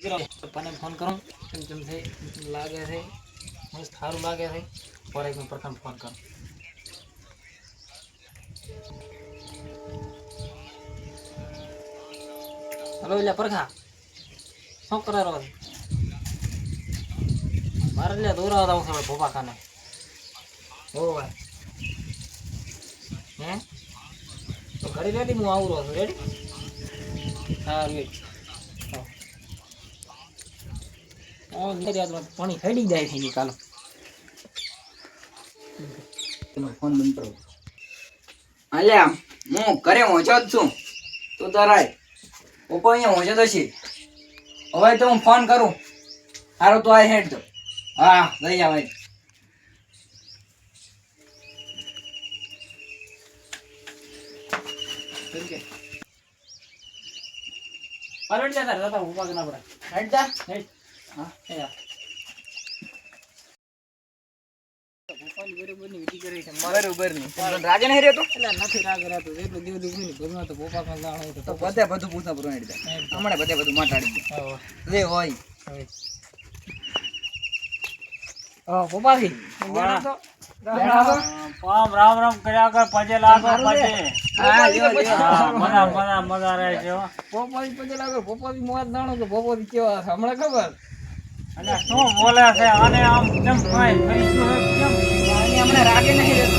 પપ્પાને ફોન કરું કેમ કેમ છે લાગે છે મસ્ત સારું લાગે છે પર એક મિનિટ પ્રથમ ફોન કરું હલો એટલે પરખા શું કરે રહો છે? મારે એટલે દોરા હતા હું ભોપા ખાને ઓ ભાઈ હે તો ઘડી રેડી હું આવું રહું છું રેડી હા વેટ પાણી હેડી જાય છે નિકાલો ફોન બંધ કરો. અલ્યા હું ઘરે પહોંચ્યો જ છું. તું તરાય પપ્પા અહીંયા પહોંચ્યો તો છે. હવે તો હું ફોન કરું. સારું તો આ હેડ તો. હા લઈ આવ હેડ. પરવડ જા તારે જતા ઊભા ના પડે હેડ જા. હેડ. હા નહીં રાગે નહીં રહેતો હમણાં ખબર અને શું બોલે છે? અને આમ કેમ કાંઈ થઈ ગયું કેમ? આની હમણાં રાગે નહીં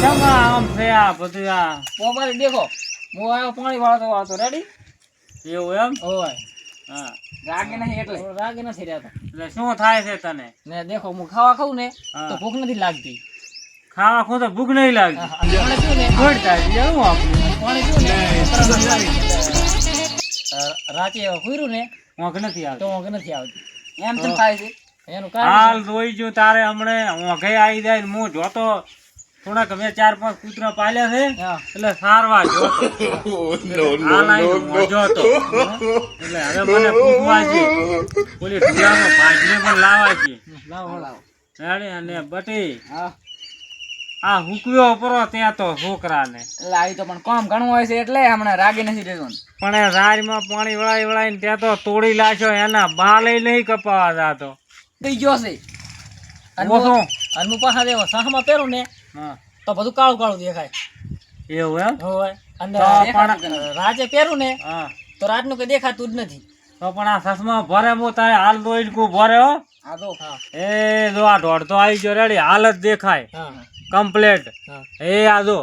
કેમ આમ છે આ બધું આ? દેખો. હું આવ્યો પાણી વાળતો વાળતો. રેડી એવું એમ? હોય હા. રાગે નહીં એટલે. રાગ નથી રહેતો એટલે શું થાય છે તને? ને દેખો હું ખાવા ખાઉં ને તો ભૂખ નથી લાગતી. ખાવા ખો તો ભૂખ નહીં લાગતી. પાણી પીવું ને. ગોળ થાય એવું આપણું પાણી પીવું ને રાતે હુંયરું ને ઊંઘ નથી તો આવતી. ઊંઘ નથી આવતી. એમ કેમ થાય છે? એનું કારણ હાલ જોઈ જો તારે હમણે. ઓઘે આવી જાય ને હું જોતો. થોડાક મેં ચાર પાંચ કૂતરા પાલ્યા છે. એટલે સારવા જોતો. હાલ આવીને મોજો હતો એટલે હવે મને પૂછવા છે. ઓલી ઢોલામાં ભાજને પણ લાવવા છે. લાવો લાવો. અને બટી. હા. આ હુકવ્યો પરો ત્યાં તો છોકરાને. એટલે આવી તો પણ કામ ઘણું હોય છે એટલે હમણાં રાગે નથી દેતો પણ રાજમાં પાણી વળાઈ વળાઈને ત્યાં તો તોડી લાશો એના બાલે નહીં કપાવા જાતો. થઈ ગયો છે. ઓહો. હું- પાછા દેવો સાહમાં પહેરું ને હા. તો બધું કાળું કાળું દેખાય. એવું એમ? હોય. અને તો રાતે પહેરું ને હા. તો રાતનું કઈ દેખાતું જ નથી. તો પણ આ સસમા ભરે હું તારે હાલ દોઈ કુ ભરે હો. આ તો એ જો આ દોડતો આવી ગયો રેડી હાલ જ દેખાય. હા. કમ્પ્લેટ એ આજો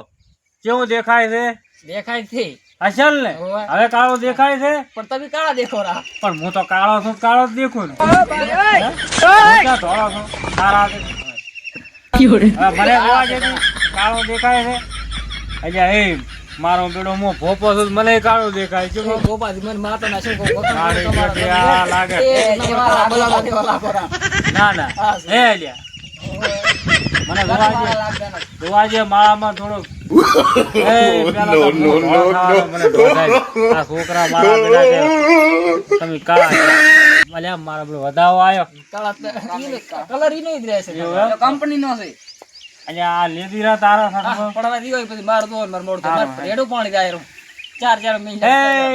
કેવું દેખાય છે? દેખાય છે. અસલ ને? હવે. કાળો દેખાય છે? પણ તમે કાળા દેખો રા. પણ હું તો કાળો છું કાળો જ દેખું ને. ધોળો છું? મને જોવા કાળો દેખાય છે. અલ્યા એ મારો બેડો હું ભોપો છું મને કાળો દેખાય છે ગોપાથી મને બેટી તમે આ લાગે. ના ના. એ હે અલ્યા મને જોવા જે માળામાં તો છોકરા મારા બેટા કે તમે કાળા અલ્યા મારા પેલો વધાવો આવ્યો કાળા તો- ઈનો કલર ઈનો જ રહેશે કંપની નો છે અલ્યા આ લેતી રહ્યા તારા પણ હવે પછી માર દો માર મોડું. હા, મારે પાણી જાય. ચાર ચાર મહિના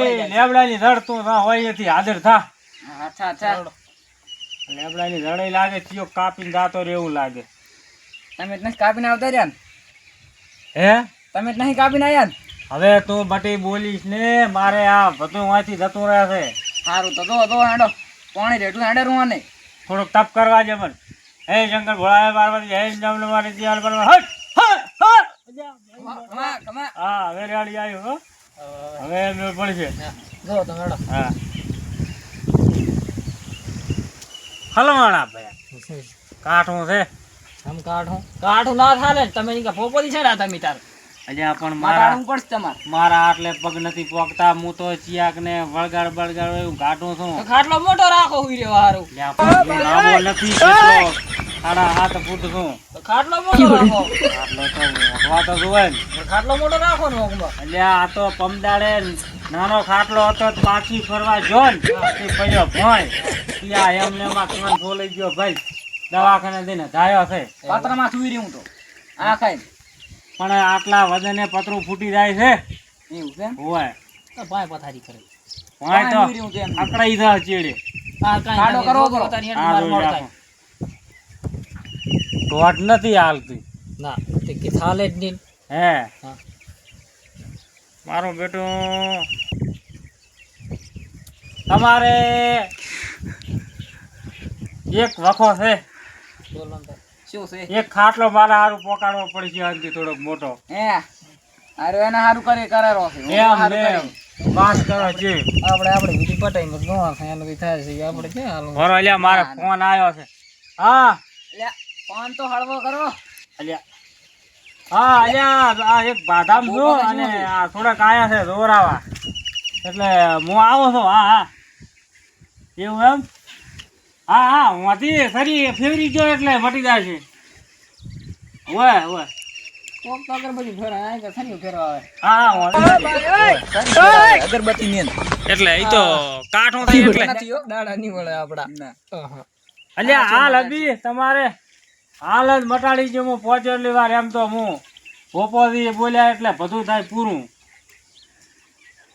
એ લેબડાની રડ તો ના હોય એથી હાજર થા. અચ્છા અચ્છા લેબડાની ધડ લાગે ચિયો કાપીને જાતો રે એવું લાગે. તમે જ નથી કાપીને આવતા રહ્યા હે? તમે જ નહીં કાપીને આવ્યા હવે તું બટી બોલીશ ને મારે આ બધું અહીંથી જતું રહે છે. સારું તો જો જો હેડો. પાણી રેટું હેડે રૂવાને નહીં. થોડુંક તપ કરવા જે પણ. હે શંકર ભોળા પાર્વતી હે જમન મારી દિયાળ પર હટ હા હવે રેડી આવ્યું હો. હવે મેળ પડશે. હા, જો તમે હેડો. હા. હલવાણા ભાઈ. કાઠું છે. કાઢું. કાઢું ના થાલે તમે નીકા પોપોથી છે ને તમે તાર. અલ્યા પણ મારા હું પડશે તમાર. મારા આટલે પગ નથી પોકતા હું તો ચિયાક ને વળગાડ બળગાડ હું કાઢું છું. ખાટલો મોટો રાખો હુઈ રહ્યો હારું. લાંબો નથી કેટલો સાડા હાથ ફૂટ છું. ખાટલો મોટો રાખો. ખાટલો તો મોટવા તો જોવે ને. ખાટલો મોટો રાખો ને ઓગમાં. અલ્યા આ તો પમદાડે નાનો ખાટલો હતો પાછી ફરવા જો ને. પછી પડ્યો ભોય. ત્યાં એમને એમાં કાન ખોલાઈ ગયો ભાઈ. દવાખાને દઈને જાયો છે. પતરામાં સુઈ રહ્યું તો. આ ખાઈ પણ આટલા વજને પતરું ફૂટી જાય છે. એવું છે હોય. તો ભાઈ પથારી કરે. ભાઈ તો? અકળાઈ જા ચેડે. કરવો જો કરો. તારી માર. દોઢ નથી હાલતી. ના તે કે થાલે જ નહીં. હે. મારો બેટો તમારે એક વખો છે. શું છે? એક ખાટલો મારા હારું પોકાડવો પડશે અંતિ થોડોક મોટો. હે? અરે એને સારું કરે કરારો છે. એમ ને વાત કરો છે આપણે આપણે વિધિ પટાઈ મત ગોવા થાય કઈ થાય છે. આપણે કે હાલો ભરો અલ્યા મારે ફોન આવ્યો છે. હા. અલ્યા ફોન તો હળવો કરો. અલ્યા હા અલ્યા આ એક બાધામ જો અને આ થોડાક આયા છે દોરાવા એટલે હું આવો છું હા હા. એવું એમ? હા હા હુંથી ફરી ફેવરી જો એટલે મટી જાય છે. ઓય ઓય. કોક તો અગરબત્તી ફેરવા આ કે થરી ફેરવા આવે હા હા અગરબત્તી ની એટલે એ તો કાઠો થઈ એટલે. દાડા નહીં વળે આપડા. અલ્યા હાલ અભી તમારે હાલ જ મટાડી જો હું પહોંચેલી વાર એમ તો હું પોપોજી બોલ્યા એટલે બધું થાય પૂરું.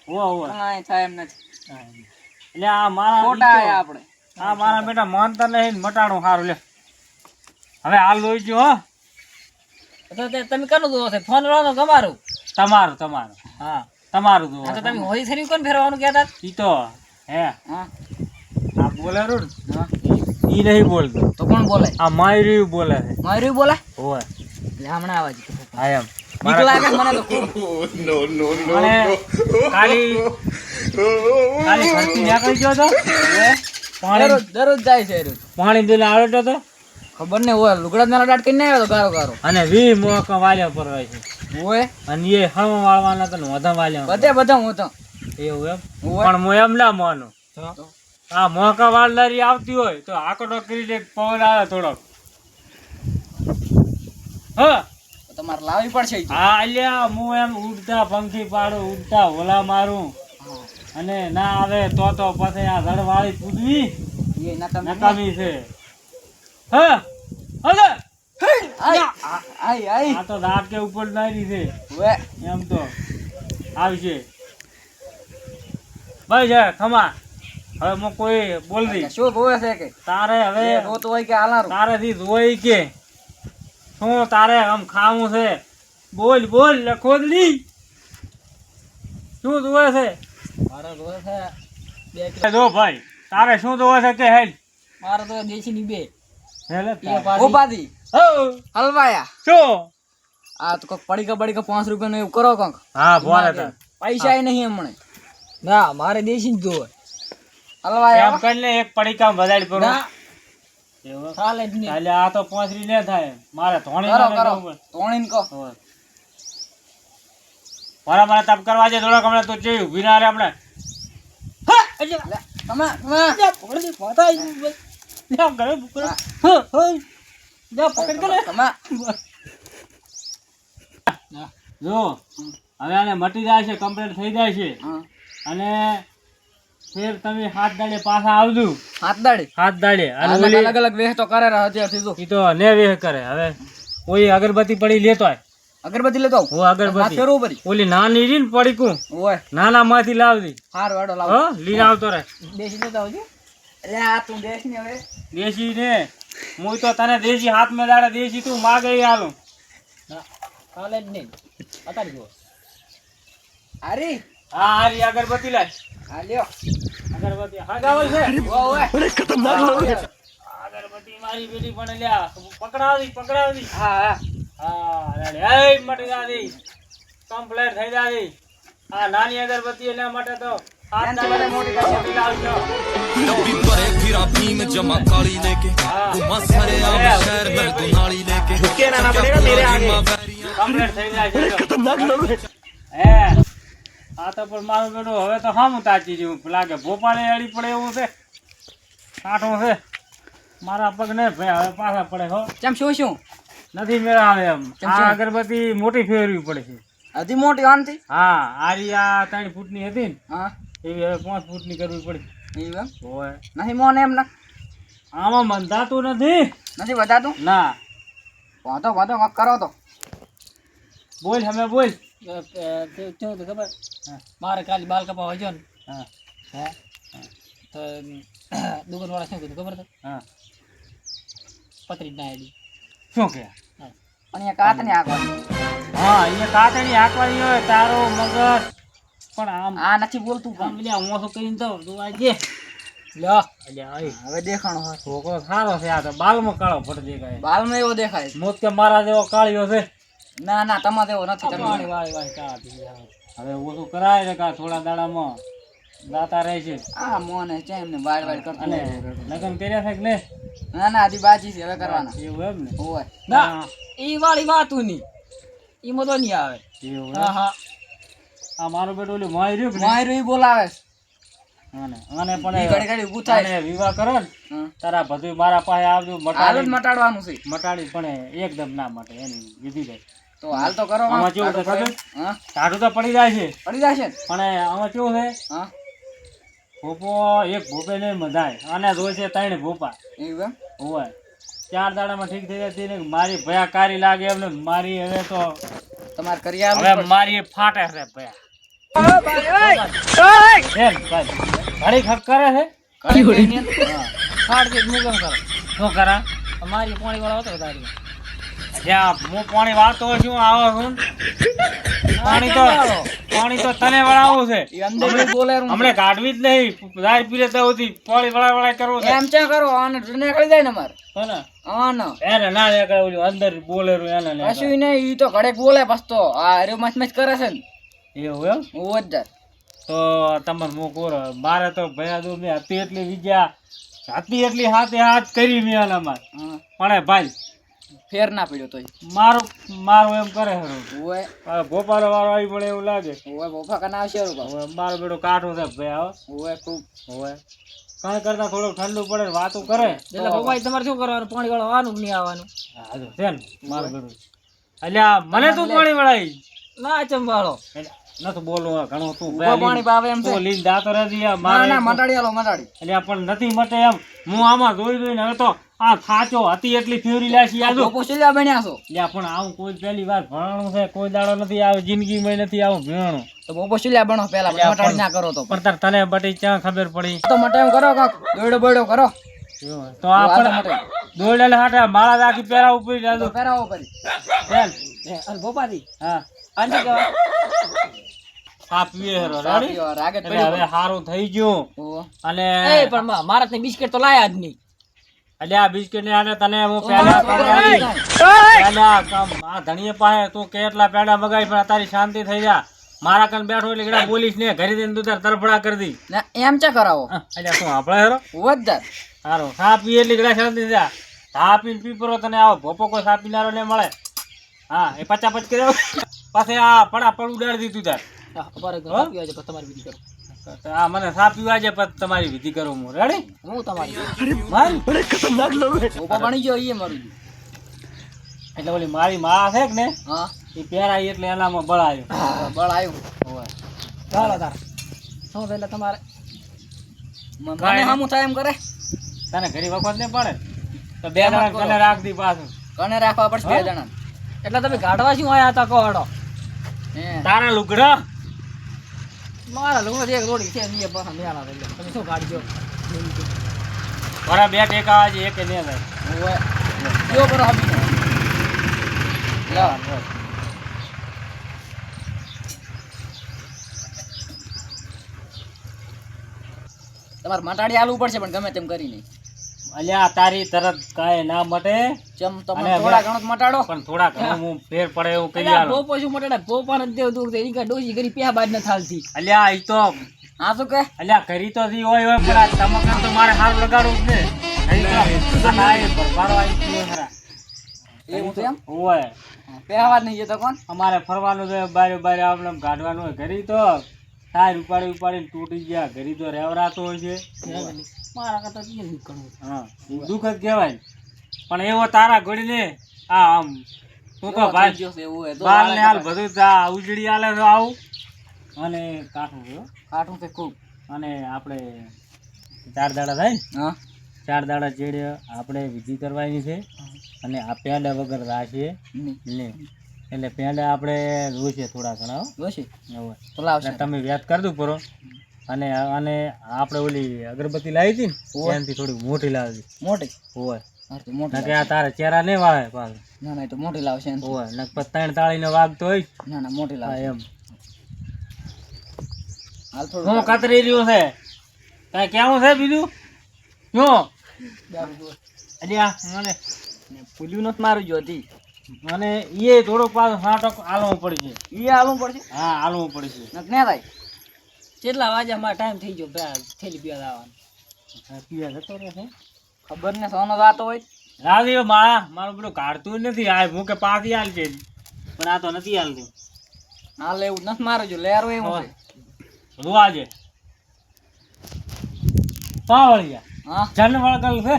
ઓ ઓ કાઈ થાય એમ નથી. એટલે આ મારા આયા આપણે. આ મારા બેટા માનતા નહીં ને મટાડું સારું લે હવે હાલ જોઈ જો હો. તો તે તમે કનું દો છે? ફોન લાવો તમારું તમારું તમારું. હા. તમારું દો તો તમે હોળી થરી કોણ ફેરવાનું કહેતા ઈ તો હે. હા. આ બોલેરું ને ઈ નહીં બોલતો. તો કોણ બોલે? આ માયરી બોલે છે. માયરી બોલે? ઓય એટલે હમણાં આવાજ હા એમ. બીક લાગે મને તો ખૂબ. અને ખાલી કાલી ઘરથી નીકળી ગયો તો? પાણી દરરોજ જાય છે પાણી દઈને આવ્યો તો? ખબર ને હોય લુગડા ના ડાટ કરીને આવ્યો તો ગારો ગારો. અને વી મોક વાલ્યા પર હોય છે. હોય? અને એ હમ વાળવાના તો વધા વાલ્યો બધે બધા હું તો. એવું એમ? પણ હું એમ ના માનું. આ મોકા વાળનારી આવતી હોય તો આકડો કરીને પવન આવે થોડોક હા? તમારે લાવવી પડશે હા અલ્યા હું એમ ઉડતા પંખી પાડું ઉડતા ઓલા મારું. અને ના આવે તો તો પછી આ ધડવાળી પૂજવી એ નકામી છે. હા? હલે આય આય આય. આ તો દાંત કે ઉપર નારી છે. હોય એમ તો. આવશે. ભાઈ છે ખમા. હવે હું કોઈ બોલ રહી શું જોવે છે કે? તારે હવે હોય કે હાલારું? તારેથી જોઈ કે? શું તારે આમ ખાવું છે? બોલ બોલ લખો શું જોવે છે? મારા છે બે જો ભાઈ તારે શું જોવે છે કે હેલ. મારા તો દેશી ની બે હેલે ઉપાધી. હો, હલવાયા. શું આ તો કોક પડીકા કે પાંચ રૂપિયા એવું કરો કંક. હા બોલે. પૈસા નહીં હમણે ના મારે દેશી જ જોવે. હલવાયા. એમ કરીને એક વધારી પડો ના. એવું? ચાલે જ નહીં. એટલે આ તો પોંચરી ને થાય. મારે ધોણી કરો ના કરો. જવું પડે. કહો. મારા મારા તપ કરવા છે થોડોક હમણાં તો જોયું ઊભી ના રે હમણાં જો હવે આને મટી જાય છે કમ્પ્લીટ થઈ જાય છે. અને ફેર તમે હાથ દાડે પાછા આવજો. હાથ દાડી? હાથ દાડે. અલગ અલગ વેહ તો કરે રહ્યા છે તો ને વેહ કરે. હવે કોઈ અગરબત્તી પડી લેતો હોય અગરબત્તી લેતો. હું અગરબત્તી. ફેરવું પડી ઓલી નાની રીન પડીકું. ઓય. નાના માંથી લાવતી હાર વાડો લાવ. હો લીન આવતો રે દેશી લેતા આવજો. અરે આ તું દેખ ને હવે. દેશી ને. હું તો તને દેશી હાથ મે દાડે દેશી તું માગે હાલું. ચાલે જ નહીં. અત્યારે જુઓ. હારી? હા હારી અગરબત્તી લાય. હા લ્યો. અગરબત્તી હગાવલ છે ઓ ઓય અગરબત્તી મારી બેટી પણ લ્યા પકડાવી પકડાવી. હા હા. હા રેડી. મટી દાદી. કમ્પ્લીટ થઈ દાદી. આ નાની અગરબત્તી એના માટે તો लंबी परे फिरा भीम આ તો પણ મારું બેડો હવે તો હામ તાચી જેવું લાગે. ભોપાલે અડી પડે એવું છે. કાંઠો છે. મારા પગને ભાઈ હવે પાછા પડે હો. ચમ શું શું? નથી મેળાવે એમ. કેમ આ અગરબત્તી મોટી ફેરવી પડે છે. હજી મોટી આનથી? હા આરી આ ત્રણ ફૂટની હતી ને હા. એવી હવે પાંચ ફૂટની કરવી પડે. એમ? હોય. નહીં મોને એમ ના? આમાં બંધાતું નથી. નથી વધાતું? ના. વાંધો વાંધો કંઈક કરો તો. બોલ હમે બોલ. શું તે ખબર? હા. મારે કાલે બાલ કપા જો ને. હા. હે? તો દુકાનવાળા શું કીધું ખબર છે? હા. પતરી જ ના આવી શું કે? અને અહીંયા કાત ને આગળ હા અહીંયા કાતણી હાંકવાની હોય તારો મગજ. પણ આમ આ નથી બોલતું પણ. હું શું કરીને તો તું આજે લ્યો હવે દેખાણો છોકરો સારો છે આ તો બાલમાં કાળો ફટ દેખાય. બાલમાં એવો દેખાય. મોત કે મારા જેવો કાળિયો છે. ના ના તમારે એવો નથી તમે વાળી વાળી હવે ઓછું કરાય ને કા થોડા દાડામાં. દાતા રહે છે. આ મોને છે એમને વાડ વાડ કરતો અને લગન કર્યા છે કે ને ના ના હજી બાજી છે હવે કરવાના. એવું એમ ને. ઓય ના. ઈ વાળી વાતો ની ઈ મતો ની આવે. એવું હા હા. આ મારો બેટો ઓલું માય રહ્યું માય? ઈ બોલાવે અને પણ ઘડી ઘડી ઊભું થાય વિવાહ કરો ને તારા બધું મારા પાસે આવજો મટાડી. મટાડવાનું છે. મટાડી પણ એકદમ ના મટે એની વિધિ જાય તો હાલ તો કરો આમાં કેવું છે ટાઢું તો પડી જાય છે. પડી જાય છે. પણ આમાં કેવું છે? હા. ભોપો એક ભૂપે ને મધાય અને રોજ છે ત્રણ ભોપા. એવું હોય. ચાર દાડામાં ઠીક થઈ જાય ને મારી ભયા કારી લાગે એમને મારી હવે તો તમારે કરી હવે મારી ફાટે છે ભયા. ઘડી ખક કરે છે? ફાટ દે મુગમ કરો. શું કરા? મારી પાણી વાળા હતો તારી. હું પાણી વાળતો છું આવો છું? પાણી તો પાણી તો તને વળાવું છે. અંદર બોલે હમણે કાઢવી જ નહીં. દાળ પીરે તો ઉધી પાણી વળા વળા કરવું છે. એમ ચા કરો? આને નીકળી જાય ને અમારે હે આનો. એને ના નીકળે ઓલું અંદર બોલેરું એને નીકળે. કશું નહીં ઈ તો ઘડેક બોલે બસ તો. આ અરે મચ મચ કરે છે ને. એવું એમ? જાય. તો તમને હું કોરો મારે તો ભયા દો મેં હતી એટલી વિદ્યા હતી એટલી હાથે હાથ કરી મેં અમારે પણ ભાઈ ફેર ના પડ્યો તોય. મારું મારું એમ કરે હરો ઓય. ભોપાલ વાળો આવી પડે એવું લાગે. ઓય ભોપા કના આવશે બાપ. મારો બેડો કાઠો છે ભાઈ આવો. ઓય ખૂબ. ઓય કઈ કરતા થોડું ઠંડુ પડે વાતો કરે. એટલે ભોપાઈ તમારે શું કરવાનું? પાણી વાળવાનું નહીં આવવાનું? હાજો છે ને મારો બેડો અલ્યા મને તું પાણી વળાઈ. ના ચંબાળો. નથી બોલવું ઘણું તું પાણી પાવે એમ તો લીલ લીન દાતો આ ના ના મટાડી આલો મટાડી એટલે પણ નથી મટે એમ. હું આમાં જોઈ જોઈને હવે તો આ ખાચો હતી એટલી ફ્યુરી લાશી આજો બોપો ચલ્યા બન્યા છો? લ્યા પણ આવું કોઈ પહેલી વાર ભણાણું છે કોઈ દાડો નથી આવે જિંદગીમાં નથી આવું ભણાણું. તો બોપો ચલ્યા બનો પેલા પછી મટાડી ના કરો તો. પણ તાર તને બટી ક્યાં ખબર પડી? તો મટે એમ કરો કાક દોડો બોડો કરો. તો આ પણ મટે. દોડેલા હાટા માળા રાખી પહેરા ઉપર જાજો પહેરાવો કરી ચાલ. અને હા. આને કહેવાય આ પીએ હેરો સા રાગે હવે સારું થઈ ગયું. અને એ પણ મારા બિસ્કિટ તો લાયા જ નહીં. એટલે આ બિસ્કિટ ને આને તને હું તો પહેલા કમ- આ ધણીએ પાસે તું કેટલા પેડા મગાવી પણ તારી શાંતિ થઈ જા. મારા કન બેઠો એટલે ગડા બોલીશ ને ઘરે જઈને તું તાર તરફડા કરી દી. ના, એમ ચા કરાવો. એટલે શું આપણે હેરો? ઓય હારો જાય સારું સા પી એટલી ગડા શાંતિ જા સા પીને પીપરો તને આવો ભોપો કોઈ સા પીનારો ને મળે. હા એ પચા પચ કરી પાછે આ પડા પડ ઉડાડી દીધું તાર. તો તમારી બીજી કરો તો આ મને સા પીવા છે પણ તમારી વિધિ કરો હું. રેડી હું તમારી મારી બોપો બની ગયો ઈ મારું એટલે ઓલી મારી માં છે કે ને હા. એ પહેરાઈ એટલે એનામાં બળ આવ્યો. બળ આવ્યું. ચાલો તાર. શું એટલે તમારે? મને હામું થાય એમ કરે? તને ઘણી વખત ને પડે? તો બે જણા કને રાખ દી પાછું. કને રાખવા પડશે બે જણા. એટલે તમે ગાઢવા શું આયા હતા કોહડો હે. તારા લુગડા? મારા લોકો એક રોડી છે ને એ પાછા ન્યાલા તમે શું ગાડજો મારા બે ટેકા આજે એક ને જાય ઓય કયો બરો લ્યો. તમારે મટાડી આલવું પડશે પણ ગમે તેમ કરીને અલ્યા, તારી તરત કાંઈ ના મટે ચમ તમે થોડા ઘણો મટાડો. પણ થોડા ઘણો હું. ફેર પડે એવું કહી આલો. બો શું મટાડા બો પણ દેવ દૂર થઈ ગયા ડોસી કરી પ્યા બાદ ન થાલતી અલ્યા ઈ તો હા શું કે અલ્યા કરી તો દી હોય હોય પણ આ તમકન તો મારે હાર લગાડવું જ ને કરી તો આ ના એ ભરભારો આવી ગયો ખરા. એવું તો એમ? હોય. પહેવા નહીં જતો કોણ? અમારે ફરવાનું છે બારે બારે આપણે કાઢવાનું હોય ઘરી તો. તાર ઉપાડી ઉપાડીને તૂટી ગયા ઘરી તો રેવરાતો હોય છે મારા કરતા નીકળવું હા દુઃખ જ કહેવાય પણ એવો તારા ઘડીને આ આમ તો ભાઈ બાલ ને હાલ બધું ઉજળી આલે તો આવું. અને કાઠું કાઠું છે ખૂબ. અને આપણે ચાર દાડા થાય ને? ચાર દાડા ચેડે આપણે વિધિ કરવાની છે અને આ પેંડા વગર રાખીએ નહીં. એટલે પેંડા આપણે જોઈશે થોડા ઘણા એટલે તમે વ્યાજ કરી દઉં પરો. અને અને આપણે ઓલી અગરબત્તી લાવી હતી ને એનાથી થોડી મોટી લાવી મોટી? હોય. આ તારે ચહેરા નહીં વાળે પાછું. ના ના તો મોટી લાવશે. હોય ત્રણ તાળીનો વાગતો હોય ના ના મોટી લાવશે. એમ. હાલ થોડું હું કતરી રહ્યું છે? કાંઈ કેવું છે બીજું? શું અરે આ મને પુલ્યું નથી મારું જો હતી મને એ થોડોક પાછો નાટક આલવું પડશે. એ આલવું પડશે? હા આલવું પડશે. નક ને થાય. કેટલા વાગ્યા મારો ટાઈમ થઈ ગયો થેલી પીવા આવવાનો પીવા જતો રહેશે. ખબર ને સોનો જાતો હોય રાજી માળા મારું પેલું કાઢતું નથી. આ હું પાછી હાલ છે. પણ આ તો નથી હાલતું. હાલ એવું નથી મારું જો લેરું એવું છે. રોવા છે પાવળિયા. હા. જન વળગલ છે?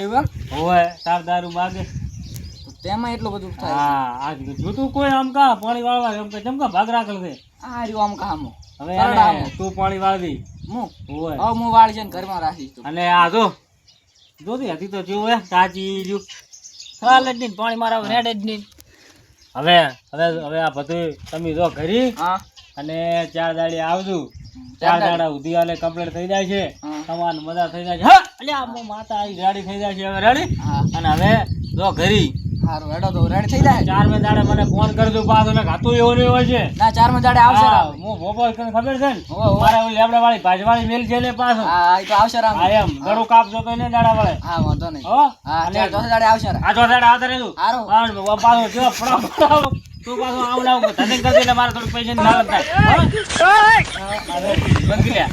એવું હોય તાર દારૂ માગે. તેમાં એટલું બધું થાય. હા આજ જોતું કોઈ આમ કા પાણી વાળવા એમ કે ચમકા ભાગ રાખલ છે? આ રહ્યો આમ કામો હવે તું પાણી વાળી હું? હોય હવે હું વાળજે ને ઘરમાં રાખીશ અને આ જો જોતી હતી તો જોવે તાજી રહ્યું. હાલ જ નહીં પાણી મારા રેડ જ નહીં. હવે હવે હવે આ બધું તમે જો ઘરી અને ચાર દાડી આવજો. ચાર દાડા. ઉધી આલે કમ્પ્લીટ થઈ જાય છે. તમારે મજા થઈ જાય છે. હા અલ્યા આ માતા આવી રેડી થઈ જાય છે. હવે રેડી? અને હવે જો ઘરી સારું હેડો તો રેડ થઈ જાય? ચાર મે દાડે મને ફોન કરજો પાછો ને ખાતું એવું નહીં હોય છે ના ચારમાં દાડે આવશે રામ. હું ભોપો તને ખબર છે ને. ઓલી લેબડા વાળી ભાજવાળી મેલ છે ને પાછો? હા એ તો આવશે રામ. હા એમ. ગળું કાપજો તો એને દાડા વળે હા વાંધો નહીં. હો? હા અને ચાર ચોથા દાડે આવશે રામ. આ જો દાડા આવતા રહેજો. હારું. હા, પાછો જો પડાવ પડાવ તું પાછો આવું લાવ ધંધે કરજે થોડું પૈસા ની લાલચ હા, બંધ કરી લે.